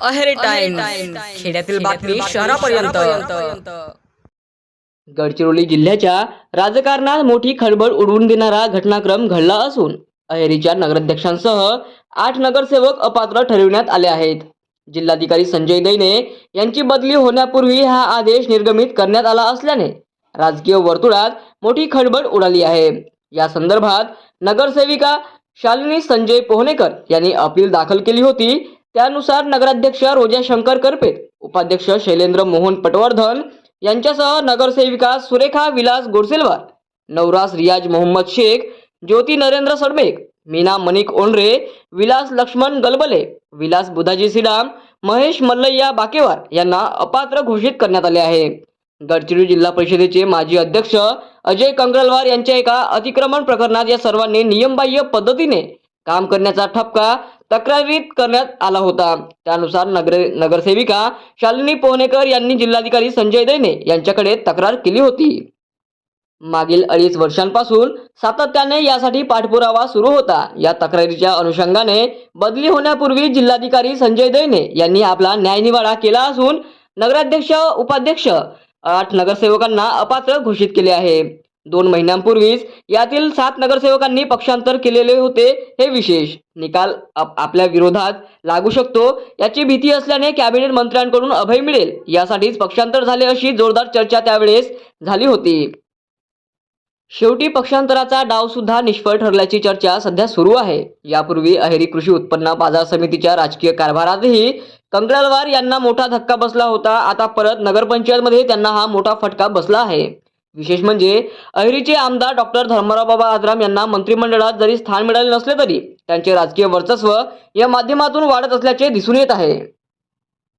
Aheri time खेड्यातील बातमी शहरापर्यंत. गडचिरोली जिल्ह्याच्या राजकारणात मोठी खळबळ उडवून देणारा घटनाक्रम घडला असून अहेरीच्या नगराध्यक्षांसह आठ नगरसेवक अपात्र ठरविण्यात आले आहेत. जिल्हाधिकारी संजय दैने यांची बदली होण्यापूर्वी हा आदेश निर्गमित करण्यात आला असल्याने राजकीय वर्तुळात मोठी खळबळ उडाली आहे. या संदर्भात नगरसेविका शालिनी संजय पोहनेकर यांनी अपील दाखल केली होती त्यानुसार नगराध्यक्ष रोजा शंकर करपेत उपाध्यक्ष शैलेंद्र मोहन पटवर्धन यांच्यासह नगरसेविका सुरेखा विलास गोडसेलवार नवरास रियाज मोहम्मद शेख ज्योती नरेंद्र सडमेक मीना मनिक ओंडरे विलास लक्ष्मण गलबले विलास बुधाजी सिडाम महेश मल्लय्या बाकेवार यांना अपात्र घोषित करण्यात आले आहे. गडचिरोली जिल्हा परिषदेचे माजी अध्यक्ष अजय कंगरलवार यांच्या एका अतिक्रमण प्रकरणात या सर्वांनी नियमबाह्य पद्धतीने काम करण्याचा ठपका तक्रारीत करण्यात आला होता. त्यानुसार नगर नगरसेविका शालिनी पोहनेकर यांनी जिल्हाधिकारी संजय दैने यांच्याकडे तक्रार केली होती. मागील अडीच वर्षांपासून सातत्याने यासाठी पाठपुरावा सुरू होता. या तक्रारीच्या अनुषंगाने बदली होण्यापूर्वी जिल्हाधिकारी संजय दैने यांनी आपला न्यायनिवाडा केला असून नगराध्यक्ष उपाध्यक्ष आठ नगरसेवकांना अपात्र घोषित केले आहे. दोन महिन्यांपूर्वीच यातील सात नगरसेवकांनी पक्षांतर केलेले होते हे विशेष. निकाल आप- आपल्या विरोधात लागू शकतो याची भीती असल्याने कॅबिनेट मंत्र्यांकडून अभय मिळेल. यासाठीच पक्षांतर झाले अशी जोरदार चर्चा त्यावेळेस झाली होती. शेवटी पक्षांतराचा डाव सुद्धा निष्फळ ठरल्याची चर्चा सध्या सुरू आहे. यापूर्वी अहेरी कृषी उत्पन्न बाजार समितीच्या राजकीय कारभारातही कंगळवार यांना मोठा धक्का बसला होता. आता परत नगरपंचायतमध्ये त्यांना हा मोठा फटका बसला आहे. विशेष म्हणजे अहिरीचे आमदार डॉक्टर धर्मराव बाबा आजराम यांना मंत्रिमंडळात जरी स्थान मिळाले नसले तरी त्यांचे राजकीय वर्चस्व या माध्यमातून वाढत असल्याचे दिसून येत आहे.